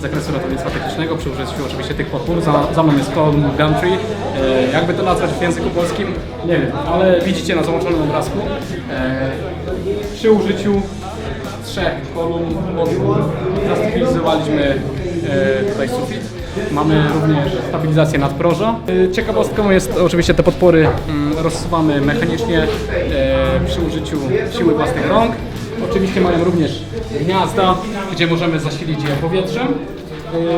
zakresu ratownictwa technicznego przy użyciu oczywiście tych podpór. Za, za mną jest kolumn Gumtree. E, jakby to nazwać w języku polskim? Nie wiem, ale widzicie na załączonym obrazku. E, przy użyciu trzech kolumn podpór zastabilizowaliśmy e, tutaj sufit. Mamy również stabilizację nadproża. E, Ciekawostką jest oczywiście te podpory mm, rozsuwamy mechanicznie e, przy użyciu siły własnych rąk. Oczywiście mają również gniazda, gdzie możemy zasilić je powietrzem.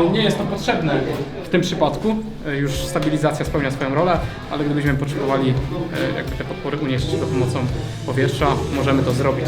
E, Nie jest to potrzebne w tym przypadku, e, już stabilizacja spełnia swoją rolę, ale gdybyśmy potrzebowali e, jakby te podpory unieść za pomocą powietrza, możemy to zrobić.